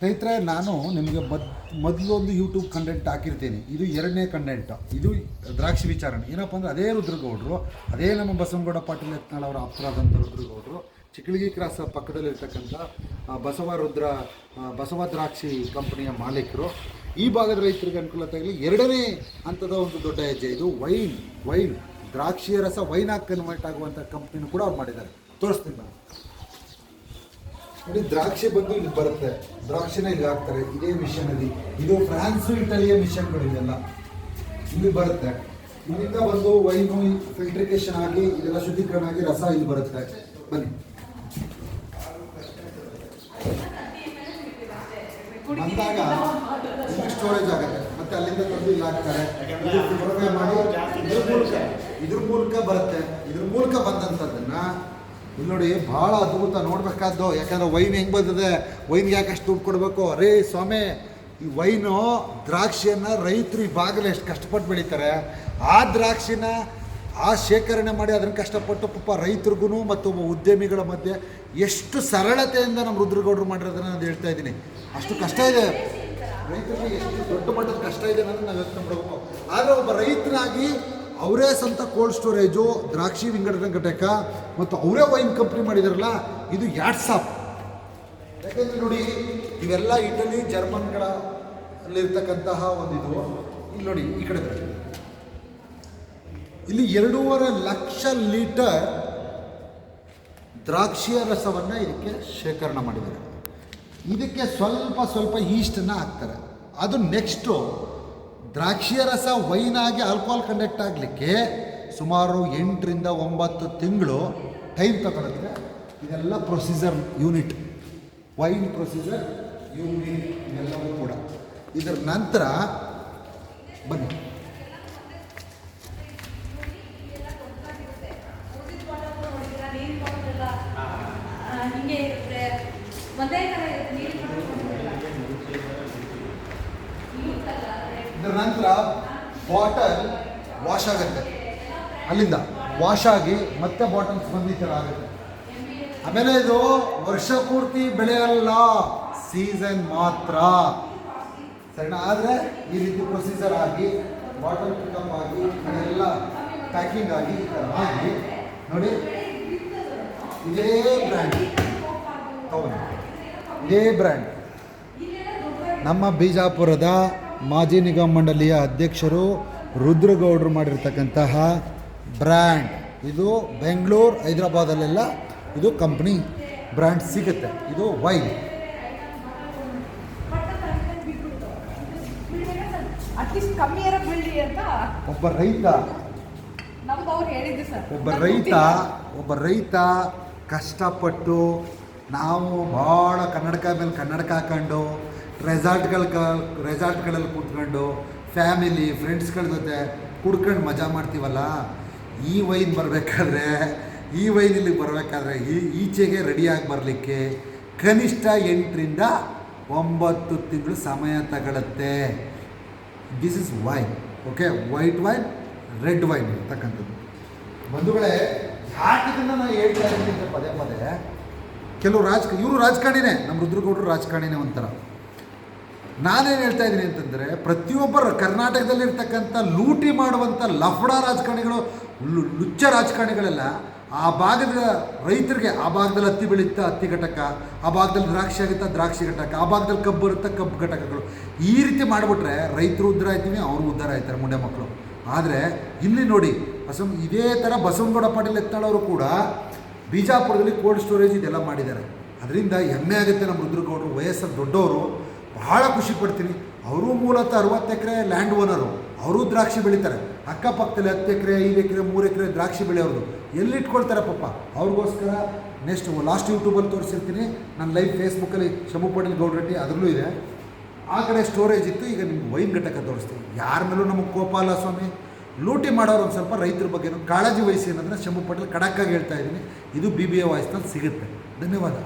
ಸ್ನೇಹಿತರೆ, ನಾನು ನಿಮಗೆ ಮದ್, ಮೊದಲೊಂದು ಯೂಟ್ಯೂಬ್ ಕಂಟೆಂಟ್ ಹಾಕಿರ್ತೀನಿ. ಇದು ಎರಡನೇ ಕಂಟೆಂಟ್ ಇದು ದ್ರಾಕ್ಷಿ ವಿಚಾರಣೆ. ಏನಪ್ಪ ಅಂದರೆ, ಅದೇ ರುದ್ರಗೌಡರು, ಅದೇ ನಮ್ಮ ಬಸವನಗೌಡ ಪಾಟೀಲ್ ಯತ್ನಾಳ್ ಅವರ ಆಪ್ತರಾದಂಥ ರುದ್ರಗೌಡರು, ಚಿಕ್ಕಳಗಿ ಕ್ರಾಸ್ ಪಕ್ಕದಲ್ಲಿರ್ತಕ್ಕಂಥ ಬಸವ ರುದ್ರ ಬಸವ ದ್ರಾಕ್ಷಿ ಕಂಪನಿಯ ಮಾಲೀಕರು. ಈ ಭಾಗದ ರೈತರಿಗೆ ಅನುಕೂಲತೆಯಾಗಲಿ ಎರಡನೇ ಹಂತದ ಒಂದು ದೊಡ್ಡ ಹೆಜ್ಜೆ ಇದು. ವೈನ್ ವೈನ್, ದ್ರಾಕ್ಷಿಯ ರಸ ವೈನ್ ಆಗಿ ಕನ್ವರ್ಟ್ ಆಗುವಂಥ ಕಂಪ್ನಿನೂ ಕೂಡ ಅವ್ರು ಮಾಡಿದ್ದಾರೆ. ತೋರಿಸ್ತೀನಿ ನಾನು ನೋಡಿ ದ್ರಾಕ್ಷಿ ಬಂದು ಇಲ್ಲಿ ಬರುತ್ತೆ. ದ್ರಾಕ್ಷಿನ ಇಲ್ಲಿ ಹಾಕ್ತಾರೆ. ಇದೇ ಮಿಷನಲ್ಲಿ ಇದು ಫ್ರಾನ್ಸು, ಇಟಲಿಯ ಮಿಷನ್ಗಳು ಇದೆಲ್ಲ ಇಲ್ಲಿ ಬರುತ್ತೆ. ಇಲ್ಲಿಂದ ಬಂದು ವೈನು ಫಿಲ್ಟ್ರಿಕೇಶನ್ ಆಗಿ ಇದೆಲ್ಲ ಶುದ್ಧೀಕರಣ ಆಗಿ ರಸ ಇಲ್ಲಿ ಬರುತ್ತೆ. ಬನ್ನಿ. ಬಂದಾಗ ಸ್ಟೋರೇಜ್ ಆಗುತ್ತೆ. ಮತ್ತೆ ಅಲ್ಲಿಂದ ತಂದು ಇಲ್ಲಿ ಹಾಕ್ತಾರೆ. ಮಾಡಿ, ಇದ್ರ ಮೂಲಕ ಇದ್ರ ಮೂಲಕ ಬರುತ್ತೆ. ಇದ್ರ ಮೂಲಕ ಬಂದಂಥದ್ದನ್ನ ಇಲ್ಲಿ ನೋಡಿ ಭಾಳ ಅದ್ಭುತ ನೋಡ್ಬೇಕಾದ್ದು. ಯಾಕಂದ್ರೆ ವೈನ್ ಹೆಂಗೆ ಬಂದಿದೆ? ವೈನ್ಗೆ ಯಾಕೆ ಅಷ್ಟು ದುಡ್ಡು ಕೊಡಬೇಕು? ರೇ ಸ್ವಾಮಿ, ಈ ವೈನು ದ್ರಾಕ್ಷಿಯನ್ನು ರೈತರು ಈ ಬಾಗಿಲು ಎಷ್ಟು ಕಷ್ಟಪಟ್ಟು ಬೆಳೀತಾರೆ. ಆ ದ್ರಾಕ್ಷಿನ ಆ ಶೇಖರಣೆ ಮಾಡಿ ಅದನ್ನು ಕಷ್ಟಪಟ್ಟು ಪಾಪ ರೈತರಿಗೂ ಮತ್ತು ಉದ್ಯಮಿಗಳ ಮಧ್ಯೆ ಎಷ್ಟು ಸರಳತೆಯಿಂದ ನಮ್ಮ ರುದ್ರಗೌಡರು ಮಾಡಿರೋದನ್ನು ನಾನು ಹೇಳ್ತಾ ಇದ್ದೀನಿ. ಅಷ್ಟು ಕಷ್ಟ ಇದೆ. ರೈತರಿಗೆ ಎಷ್ಟು ದೊಡ್ಡ ಮಟ್ಟದ ಕಷ್ಟ ಇದೆ ಅನ್ನೋದನ್ನು ನಾವು ಯೋಚನೆ ಮಾಡಬೇಕು ಆದರೆ ಒಬ್ಬ ರೈತನಾಗಿ ಅವರೇ ಸ್ವಂತ ಕೋಲ್ಡ್ ಸ್ಟೋರೇಜು, ದ್ರಾಕ್ಷಿ ವಿಂಗಡಣೆ ಘಟಕ ಮತ್ತು ಅವರೇ ವೈನ್ ಕಂಪ್ನಿ ಮಾಡಿದಾರಲ್ಲ, ಇದು ಯಾಟ್ಸಾಪ್ ಯಾಕಂದ್ರೆ ನೋಡಿ, ಇವೆಲ್ಲ ಇಟಲಿ ಜರ್ಮನ್ಗಳ ಅಲ್ಲಿರ್ತಕ್ಕಂತಹ ಒಂದಿದು. ಇಲ್ಲಿ ನೋಡಿ, ಈ ಕಡೆ ಇಲ್ಲಿ ಎರಡೂವರೆ ಲಕ್ಷ ಲೀಟರ್ ದ್ರಾಕ್ಷಿಯ ರಸವನ್ನು ಇದಕ್ಕೆ ಶೇಖರಣೆ ಮಾಡಿದ್ದಾರೆ. ಇದಕ್ಕೆ ಸ್ವಲ್ಪ ಸ್ವಲ್ಪ ಈಸ್ಟನ್ನು ಹಾಕ್ತಾರೆ. ಅದು ನೆಕ್ಸ್ಟು ದ್ರಾಕ್ಷಿಯ ರಸ ವೈನ್ ಆಗಿ ಆಲ್ಕೋಹಾಲ್ ಕಂಡಕ್ಟ್ ಆಗಲಿಕ್ಕೆ ಸುಮಾರು ಎಂಟರಿಂದ ಒಂಬತ್ತು ತಿಂಗಳು ಟೈಮ್ ತಗೊಳುತ್ತೆ. ಇದೆಲ್ಲ procedure unit wine procedure unit ಇದೆಲ್ಲವೂ ಕೂಡ. ಇದರ ನಂತರ ಬನ್ನಿ. ಒಂದೇ ಇದರ ನಂತರ ಬಾಟಲ್ ವಾಶ್ ಆಗುತ್ತೆ. ಅಲ್ಲಿಂದ ವಾಶ್ ಆಗಿ ಮತ್ತೆ ಬಾಟಲ್ ಬಂದಿತರ ಆಗುತ್ತೆ. ಆಮೇಲೆ ಇದು ವರ್ಷ ಪೂರ್ತಿ ಬೆಳೆಯಲ್ಲ, ಸೀಸನ್ ಮಾತ್ರ. ಸರಿನಾ? ಆದರೆ ಈ ರೀತಿ ಪ್ರೊಸೀಜರ್ ಆಗಿ, ಬಾಟಲ್ ಪಿಕಪ್ ಆಗಿ, ಇದೆಲ್ಲ ಪ್ಯಾಕಿಂಗ್ ಆಗಿ ಈ ಥರ ಆಗಿ ನೋಡಿ, ಇದೇ ಬ್ರ್ಯಾಂಡ್ ಹೌದು. ಇದೇ ಬ್ರ್ಯಾಂಡ್ ನಮ್ಮ ಬಿಜಾಪುರದ ಮಾಜಿ ನಿಗಮ ಮಂಡಳಿಯ ಅಧ್ಯಕ್ಷರು ರುದ್ರಗೌಡರು ಮಾಡಿರ್ತಕ್ಕಂತಹ ಬ್ರ್ಯಾಂಡ್. ಇದು ಬೆಂಗಳೂರು ಹೈದರಾಬಾದಲ್ಲೆಲ್ಲ ಇದು ಕಂಪ್ನಿ ಬ್ರ್ಯಾಂಡ್ ಸಿಗುತ್ತೆ. ಇದು ವೈ ಒಬ್ಬ ರೈತ. ಒಬ್ಬ ರೈತ ಒಬ್ಬ ರೈತ ಕಷ್ಟಪಟ್ಟು ನಾವು ಭಾಳ ಕನ್ನಡಕ ಮೇಲೆ ಕನ್ನಡಕ ಹಾಕೊಂಡು ರೆಸಾರ್ಟ್ಗಳ ರೆಸಾರ್ಟ್ಗಳಲ್ಲಿ ಕೂತ್ಕೊಂಡು ಫ್ಯಾಮಿಲಿ ಫ್ರೆಂಡ್ಸ್ಗಳ ಜೊತೆ ಕುಡ್ಕೊಂಡು ಮಜಾ ಮಾಡ್ತೀವಲ್ಲ? ಈ ವೈನ್ ಬರಬೇಕಾದ್ರೆ, ಈ ವೈನ್ ಇಲ್ಲಿಗೆ ಬರಬೇಕಾದ್ರೆ ಈ, ಈಚೆಗೆ ರೆಡಿಯಾಗಿ ಬರಲಿಕ್ಕೆ ಕನಿಷ್ಠ ಎಂಟರಿಂದ ಒಂಬತ್ತು ತಿಂಗಳು ಸಮಯ ತಗೊಳುತ್ತೆ. This is wine okay white wine red wine ಇರ್ತಕ್ಕಂಥದ್ದು. ಬಂಧುಗಳೇ ಯಾಕೆ ನಾನು ಹೇಳ್ತಾ ಇದ್ದೀನಿ ಪದೇ ಪದೇ. ಕೆಲವು ರಾಜ ಇವರು ರಾಜಕಾರಣಿನೇ ನಮ್ಮ ರುದ್ರಗೌಡರು ರಾಜಕಾರಣಿನೇ ಒಂಥರ. ನಾನೇನು ಹೇಳ್ತಾ ಇದ್ದೀನಿ ಅಂತಂದರೆ ಪ್ರತಿಯೊಬ್ಬರು ಕರ್ನಾಟಕದಲ್ಲಿರ್ತಕ್ಕಂಥ ಲೂಟಿ ಮಾಡುವಂಥ ಲಫಡ ರಾಜಕಾರಣಿಗಳು, ಲು- ಲುಚ್ಚ ರಾಜಕಾರಣಿಗಳೆಲ್ಲ, ಆ ಭಾಗದ ರೈತರಿಗೆ, ಆ ಭಾಗದಲ್ಲಿ ಹತ್ತಿ ಬೆಳೀತಾ ಹತ್ತಿ ಘಟಕ, ಆ ಭಾಗದಲ್ಲಿ ದ್ರಾಕ್ಷಿ ಆಗುತ್ತಾ ದ್ರಾಕ್ಷಿ ಘಟಕ, ಆ ಭಾಗದಲ್ಲಿ ಕಬ್ಬು ಬರುತ್ತಾ ಕಬ್ಬು ಘಟಕಗಳು, ಈ ರೀತಿ ಮಾಡಿಬಿಟ್ರೆ ರೈತರು ಉದ್ಧಾರ ಆಯ್ತೀವಿ ಅವರು ಉದ್ಧಾರ ಆಯ್ತಾರೆ ಮುಂಡೆ ಮಕ್ಕಳು. ಆದರೆ, ಇಲ್ಲಿ ನೋಡಿ, ಬಸವ, ಇದೇ ಥರ ಬಸವನಗೌಡ ಪಾಟೀಲ್ ಎತ್ತಾಳವರು ಕೂಡ ಬಿಜಾಪುರದಲ್ಲಿ ಕೋಲ್ಡ್ ಸ್ಟೋರೇಜ್ ಇದೆಲ್ಲ ಮಾಡಿದ್ದಾರೆ. ಅದರಿಂದ ಹೆಮ್ಮೆ ಆಗುತ್ತೆ ನಮ್ಮ ರುದ್ರಗೌಡರು, ವಯಸ್ಸಲ್ಲಿ ದೊಡ್ಡವರು. ಬಹಳ ಖುಷಿ ಪಡ್ತೀನಿ. ಅವರು ಮೂಲತಃ ಅರವತ್ತು ಎಕರೆ ಲ್ಯಾಂಡ್ ಓನರು ಅವರು ದ್ರಾಕ್ಷಿ ಬೆಳೀತಾರೆ. ಅಕ್ಕಪಕ್ಕದಲ್ಲಿ ಹತ್ತು ಎಕರೆ, ಐದು ಎಕರೆ, ಮೂರು ಎಕರೆ ದ್ರಾಕ್ಷಿ ಬೆಳೆಯೋರು. ಎಲ್ಲಿಟ್ಕೊಳ್ತಾರೆ ಪಾಪ? ಅವ್ರಿಗೋಸ್ಕರ ನೆಕ್ಸ್ಟ್ ಲಾಸ್ಟ್ ಯೂಟ್ಯೂಬಲ್ಲಿ ತೋರಿಸಿರ್ತೀನಿ. ನನ್ನ ಲೈವ್ ಫೇಸ್ಬುಕ್ಕಲ್ಲಿ ಶಮು ಪಟೇಲ್ ಗೌಡ್ ಅದರಲ್ಲೂ ಇದೆ. ಆ ಕಡೆ ಸ್ಟೋರೇಜ್ ಇತ್ತು. ಈಗ ನಿಮ್ಗೆ ವೈನ್ ಘಟಕ ತೋರಿಸ್ತೀನಿ. ಯಾರ ಮೇಲೂ ನಮಗೆ ಕೋಪಾಲ ಸ್ವಾಮಿ. ಲೂಟಿ ಮಾಡೋರು ಒಂದು ಸ್ವಲ್ಪ ರೈತರ ಬಗ್ಗೆ ಕಾಳಜಿ ವಹಿಸಿ ಅನ್ನೋದನ್ನ ಶಂಭು ಪಟೇಲ್ ಕಡಕ್ಕಾಗಿ ಹೇಳ್ತಾ ಇದ್ದೀನಿ. ಇದು ಬಿ ಬಿ ಎ ವಾಯ್ಸ್ನಲ್ಲಿ ಸಿಗುತ್ತೆ. ಧನ್ಯವಾದ.